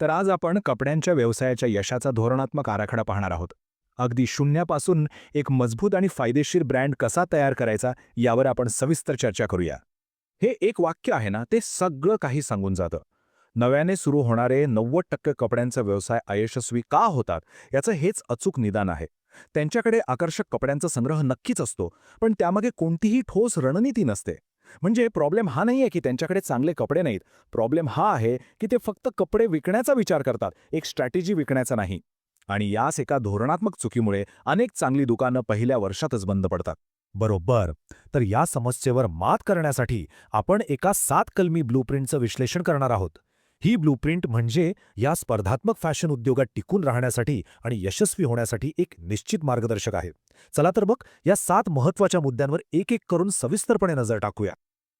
तर आज आपण कपड्यांच्या व्यवसायाच्या यशाचा धोरणात्मक आराखडा पाहणार आहोत. अगदी शून्यापासून एक मजबूत आणि फायदेशीर ब्रँड कसा तयार करायचा यावर आपण सविस्तर चर्चा करूया. हे एक वाक्य आहे ना ते सगळं काही सांगून जातं. नव्याने सुरू होणारे नव्वद टक्के कपड्यांचा व्यवसाय अयशस्वी का होतात याचं हेच अचूक निदान आहे. त्यांच्याकडे आकर्षक कपड्यांचा संग्रह नक्कीच असतो पण त्यामागे कोणतीही ठोस रणनीती नसते. म्हणजे प्रॉब्लेम हा नाहीये की त्यांच्याकडे चांगले कपडे नाहीत. प्रॉब्लेम हा आहे की ते फक्त कपडे विकण्याचा विचार करतात. एक स्ट्रॅटेजी विकण्याचा नाही. आणि याच एका धोरणात्मक चुकीमुळे अनेक चांगली दुकानं पहिल्या वर्षातच बंद पडतात. बरोबर. तर या समस्येवर मात करण्यासाठी आपण एका सात कलमी ब्लूप्रिंटचं विश्लेषण करणार आहोत. ही ब्लूप्रिंट म्हणजे या स्पर्धात्मक फॅशन उद्योगात टिकून राहण्यासाठी आणि यशस्वी होण्यासाठी एक निश्चित मार्गदर्शक आहे. चला तर मग या सात महत्त्वाच्या मुद्द्यांवर एक एक करून सविस्तरपणे नजर टाकूया.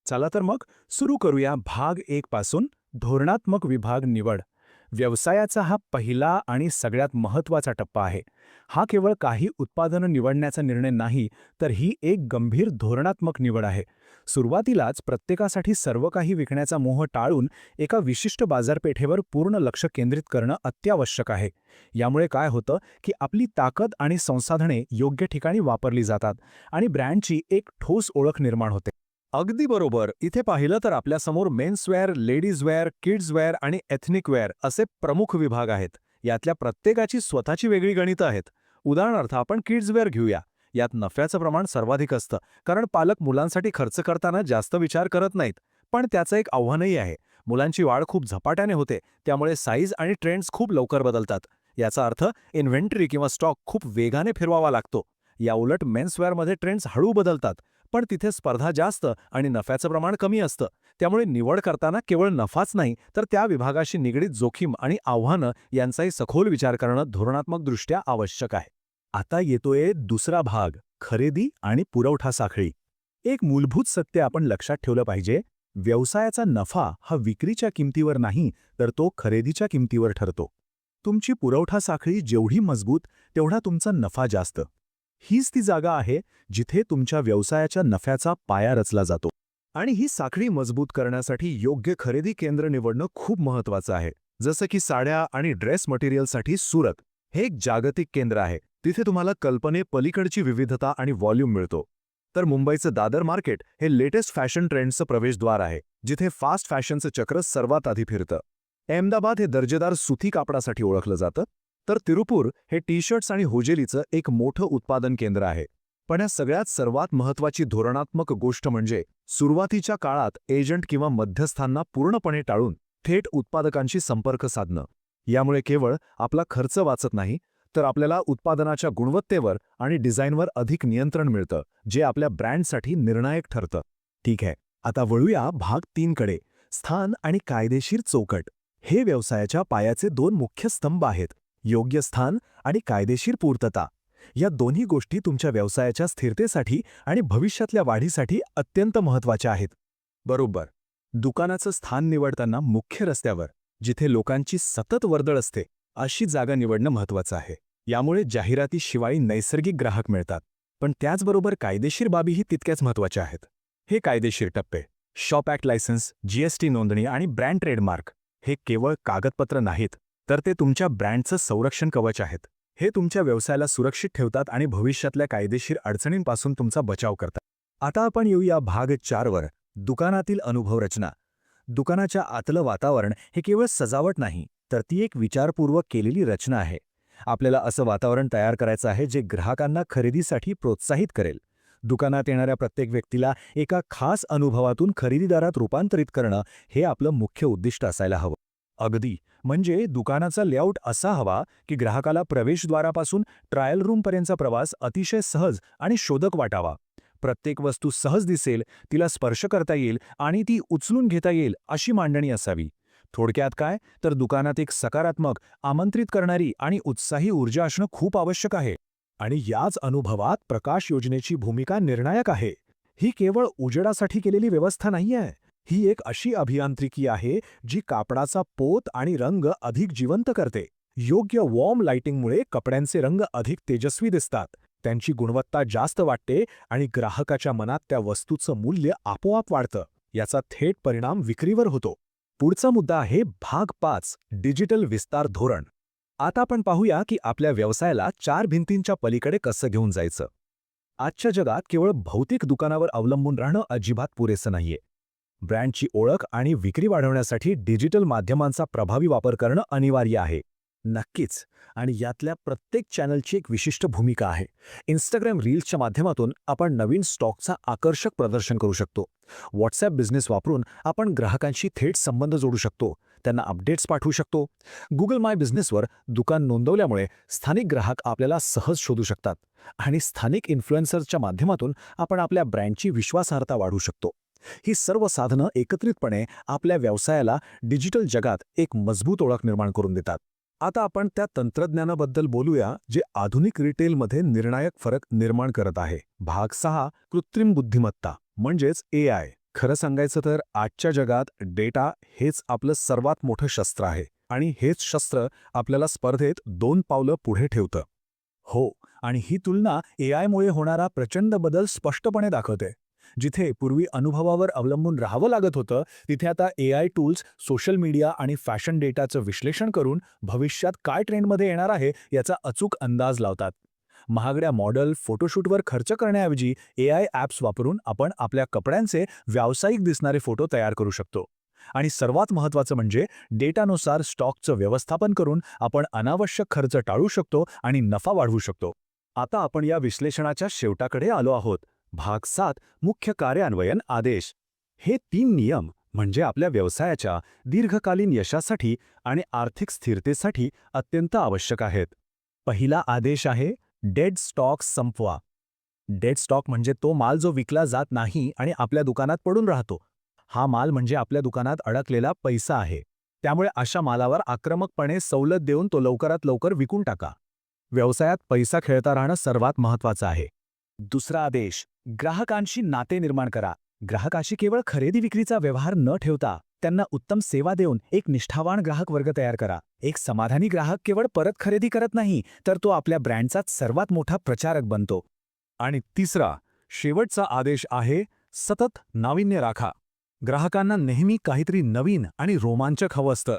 चला तर मग सुरू करूया भाग एक पासून धोरणात्मक विभाग निवड. व्यवसायाचा हा पहिला आणि सगळ्यात महत्त्वाचा टप्पा आहे. हा केवळ काही उत्पादनं निवडण्याचा निर्णय नाही तर ही एक गंभीर धोरणात्मक निवड आहे. सुरुवातीलाच प्रत्येकासाठी सर्व काही विकण्याचा मोह टाळून एका विशिष्ट बाजारपेठेवर पूर्ण लक्ष केंद्रित करणं अत्यावश्यक आहे. यामुळे काय होतं की आपली ताकद आणि संसाधने योग्य ठिकाणी वापरली जातात आणि ब्रँडची एक ठोस ओळख निर्माण होते. अगदी बरोबर. इथे पाहिलं तर आपल्यासमोर मेन्सवेअर लेडीजवेअर किड्सवेअर आणि एथनिक वेअर असे प्रमुख विभाग आहेत. यातल्या प्रत्येकाची स्वतःची वेगळी गणितं आहेत. उदाहरणार्थ आपण किड्सवेअर घेऊया. यात नफ्याचं प्रमाण सर्वाधिक असतं कारण पालक मुलांसाठी खर्च करताना जास्त विचार करत नाहीत. पण त्याचं एक आव्हानही आहे. मुलांची वाढ खूप झपाट्याने होते त्यामुळे साईज आणि ट्रेंड्स खूप लवकर बदलतात. याचा अर्थ इन्व्हेंटरी किंवा स्टॉक खूप वेगाने फिरवावा लागतो. याउलट मेन्सवेअरमध्ये ट्रेंड्स हळू बदलतात. पण तिथे स्पर्धा जास्त आणि नफ्याचं प्रमाण कमी असतं. त्यामुळे निवड करताना केवळ नफाच नाही तर त्या विभागाशी निगडीत जोखीम आणि आव्हानं यांचाही सखोल विचार करणं धोरणात्मकदृष्ट्या आवश्यक आहे. आता येतोय दुसरा भाग खरेदी आणि पुरवठा साखळी. एक मूलभूत सत्य आपण लक्षात ठेवलं पाहिजे व्यवसायाचा नफा हा विक्रीच्या किमतीवर नाही तर तो खरेदीच्या किमतीवर ठरतो. तुमची पुरवठा साखळी जेवढी मजबूत तेवढा तुमचा नफा जास्त. हीच ती जागा आहे जिथे तुमच्या व्यवसायाच्या नफ्याचा पाया रचला जातो. आणि ही साखळी मजबूत करण्यासाठी योग्य खरेदी केंद्र निवडणं खूप महत्वाचं आहे. जसं की साड्या आणि ड्रेस मटेरियलसाठी सुरत हे एक जागतिक केंद्र आहे. तिथे तुम्हाला कल्पने पलीकडची विविधता आणि व्हॉल्यूम मिळतो. तर मुंबईचं दादर मार्केट हे लेटेस्ट फॅशन ट्रेंडचं प्रवेशद्वार आहे जिथे फास्ट फॅशनचं चक्र सर्वात आधी फिरतं. अहमदाबाद हे दर्जेदार सुती कापडासाठी ओळखलं जातं. तर तिरुपूर हे टी शर्ट्स आणि होजेलीचं एक मोठं उत्पादन केंद्र आहे. पण या सगळ्यात सर्वात महत्वाची धोरणात्मक गोष्ट म्हणजे सुरुवातीच्या काळात एजंट किंवा मध्यस्थांना पूर्णपणे टाळून थेट उत्पादकांशी संपर्क साधणं. यामुळे केवळ आपला खर्च वाचत नाही तर आपल्याला उत्पादनाच्या गुणवत्तेवर आणि डिझाईनवर अधिक नियंत्रण मिळतं जे आपल्या ब्रँडसाठी निर्णायक ठरतं. ठीक आहे आता वळूया भाग तीनकडे स्थान आणि कायदेशीर चौकट. हे व्यवसायाच्या पायाचे दोन मुख्य स्तंभ आहेत. योग्य स्थान आणि कायदेशीर पूर्तता. या दोन्ही गोष्टी तुमच्या व्यवसायाच्या स्थिरतेसाठी आणि भविष्यातल्या वाढीसाठी अत्यंत महत्त्वाच्या आहेत. बरोबर. दुकानाचं स्थान निवडताना मुख्य रस्त्यावर जिथे लोकांची सतत वर्दळ असते अशी जागा निवडणं महत्वाचं आहे. यामुळे जाहिरातीशिवाय नैसर्गिक ग्राहक मिळतात. पण त्याचबरोबर कायदेशीर बाबीही तितक्याच महत्त्वाच्या आहेत. हे कायदेशीर टप्पे शॉप ॲक्ट लायसन्स जीएसटी नोंदणी आणि ब्रँड ट्रेडमार्क हे केवळ कागदपत्र नाहीत तर ते तुमच्या ब्रँडचं संरक्षण कवच आहेत. हे तुमच्या व्यवसायाला सुरक्षित ठेवतात आणि भविष्यातल्या कायदेशीर अडचणींपासून तुमचा बचाव करतात. आता आपण येऊया भाग चारवर दुकानातील अनुभव रचना. दुकानाच्या आतलं वातावरण हे केवळ सजावट नाही तर ती एक विचारपूर्वक केलेली रचना आहे. आपल्याला असं वातावरण तयार करायचं आहे जे ग्राहकांना खरेदीसाठी प्रोत्साहित करेल. दुकानात येणाऱ्या प्रत्येक व्यक्तीला एका खास अनुभवातून खरेदीदारात रूपांतरित करणं हे आपलं मुख्य उद्दिष्ट असायला हवं. अगदी म्हणजे दुकानाचा लेआउट असा हवा की ग्राहकाला प्रवेशद्वारापासून ट्रायल रूमपर्यंतचा प्रवास अतिशय सहज आणि शोधक वाटावा. प्रत्येक वस्तू सहज दिसेल तिला स्पर्श करता येईल आणि ती उचलून घेता येईल अशी मांडणी असावी. थोडक्यात काय? तर दुकानात एक सकारात्मक आमंत्रित करणारी आणि उत्साही ऊर्जा असणं खूप आवश्यक आहे. आणि याच अनुभवात प्रकाश योजनेची भूमिका निर्णायक आहे. ही केवळ उजेडासाठी केलेली व्यवस्था नाहीये. ही एक अशी अभियांत्रिकी आहे जी कापडाचा पोत आणि रंग अधिक जिवंत करते. योग्य वॉर्म लाइटिंगमुळे कपड्यांचे रंग अधिक तेजस्वी दिसतात. त्यांची गुणवत्ता जास्त वाटते आणि ग्राहकाच्या मनात त्या वस्तूचं मूल्य आपोआप वाढतं. याचा थेट परिणाम विक्रीवर होतो. पुढचा मुद्दा आहे भाग पाच डिजिटल विस्तार धोरण. आता आपण पाहूया की आपल्या व्यवसायाला चार भिंतींच्या पलीकडे कसं घेऊन जायचं. आजच्या जगात केवळ भौतिक दुकानावर अवलंबून राहणं अजिबात पुरेसं नाहीये. ब्रँडची ओळख आणि विक्री वाढवण्यासाठी डिजिटल माध्यमांचा प्रभावी वापर करणं अनिवार्य आहे. नक्कीच. आणि यातल्या प्रत्येक चॅनलची एक विशिष्ट भूमिका आहे. इंस्टाग्राम रील्सच्या माध्यमातून आपण नवीन स्टॉकचा आकर्षक प्रदर्शन करू शकतो. व्हॉट्सॲप बिझनेस वापरून आपण ग्राहकांशी थेट संबंध जोडू शकतो. त्यांना अपडेट्स पाठवू शकतो. गुगल माय बिझनेसवर दुकान नोंदवल्यामुळे स्थानिक ग्राहक आपल्याला सहज शोधू शकतात. आणि स्थानिक इन्फ्लुएन्सर्सच्या माध्यमातून आपण आपल्या ब्रँडची विश्वासार्हता वाढवू शकतो. ही सर्व साधनं एकत्रितपणे आपल्या व्यवसायाला डिजिटल जगात एक मजबूत ओळख निर्माण करून देतात. आता आपण त्या तंत्रज्ञानाबद्दल बोलूया जे आधुनिक रिटेलमध्ये निर्णायक फरक निर्माण करत आहे. भाग सहा कृत्रिम बुद्धिमत्ता म्हणजेच ए आय. खरं सांगायचं तर आजच्या जगात डेटा हेच आपलं सर्वात मोठं शस्त्र आहे आणि हेच शस्त्र आपल्याला स्पर्धेत दोन पावलं पुढे ठेवतं. हो आणि ही तुलना ए आयमुळे होणारा प्रचंड बदल स्पष्टपणे दाखवते. जिथे पूर्वी अनुभवावर अवलंबून राहावं लागत होतं तिथे आता A I tools social media आणि फॅशन डेटाचं विश्लेषण करून भविष्यात काय ट्रेंडमध्ये येणार आहे याचा अचूक अंदाज लावतात. महागड्या मॉडेल फोटोशूटवर खर्च करण्याऐवजी ए आय ॲप्स वापरून आपण आपल्या कपड्यांचे व्यावसायिक दिसणारे फोटो तयार करू शकतो. आणि सर्वात महत्त्वाचं म्हणजे डेटानुसार स्टॉकचं व्यवस्थापन करून आपण अनावश्यक खर्च टाळू शकतो आणि नफा वाढवू शकतो. आता आपण या विश्लेषणाच्या शेवटाकडे आलो आहोत. भाग सात मुख्य कार्यान्वयन आदेश. हे तीन नियम म्हणजे आपल्या व्यवसायाच्या दीर्घकालीन यशासाठी आणि आर्थिक स्थिरतेसाठी अत्यंत आवश्यक आहेत. पहिला आदेश आहे डेड स्टॉक संपवा. डेड स्टॉक म्हणजे तो माल जो विकला जात नाही आणि आपल्या दुकानात पडून राहतो. हा माल म्हणजे आपल्या दुकानात अडकलेला पैसा आहे. त्यामुळे अशा मालावर आक्रमकपणे सवलत देऊन तो लवकरात लवकर विकून टाका. व्यवसायात पैसा खेळता राहणं सर्वात महत्त्वाचं आहे. दुसरा आदेश ग्राहकांशी नाते निर्माण करा. ग्राहकाशी केवळ खरेदी विक्रीचा व्यवहार न ठेवता त्यांना उत्तम सेवा देऊन एक निष्ठावान ग्राहक वर्ग तयार करा. एक समाधानी ग्राहक केवळ परत खरेदी करत नाही तर तो आपल्या ब्रँडचाच सर्वात मोठा प्रचारक बनतो. आणि तिसरा शेवटचा आदेश आहे सतत नाविन्य राखा. ग्राहकांना नेहमी काहीतरी नवीन आणि रोमांचक हवं असतं.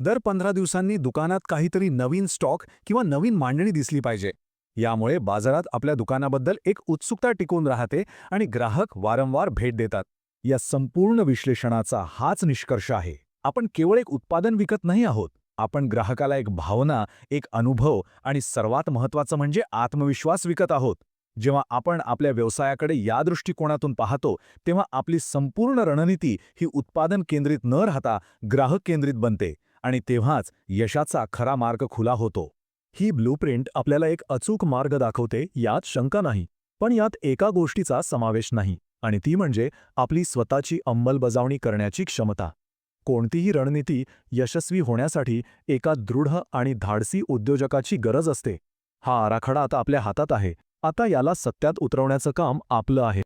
दर पंधरा दिवसांनी दुकानात काहीतरी नवीन स्टॉक किंवा नवीन मांडणी दिसली पाहिजे. यामुळे बाजारात आपल्या दुकानाबद्दल एक उत्सुकता टिकून राहते आणि ग्राहक वारंवार भेट देतात. या संपूर्ण विश्लेषणाचा हाच निष्कर्ष आहे. आपण केवळ एक उत्पादन विकत नाही आहोत. आपण ग्राहकाला एक भावना एक अनुभव आणि सर्वात महत्त्वाचं म्हणजे आत्मविश्वास विकत आहोत. जेव्हा आपण आपल्या व्यवसायाकडे या दृष्टिकोनातून पाहतो तेव्हा आपली संपूर्ण रणनीती ही उत्पादन केंद्रित न राहता ग्राहक केंद्रित बनते आणि तेव्हाच यशाचा खरा मार्ग खुला होतो. ही ब्लूप्रिंट आपल्याला एक अचूक मार्ग दाखवते यात शंका नाही. पण यात एका गोष्टीचा समावेश नाही आणि ती म्हणजे आपली स्वतःची अंमलबजावणी करण्याची क्षमता. कोणतीही रणनीती यशस्वी होण्यासाठी एका दृढ आणि धाडसी उद्योजकाची गरज असते. हा आराखडा आता आपल्या हातात आहे. आता याला सत्यात उतरवण्याचं काम आपलं आहे.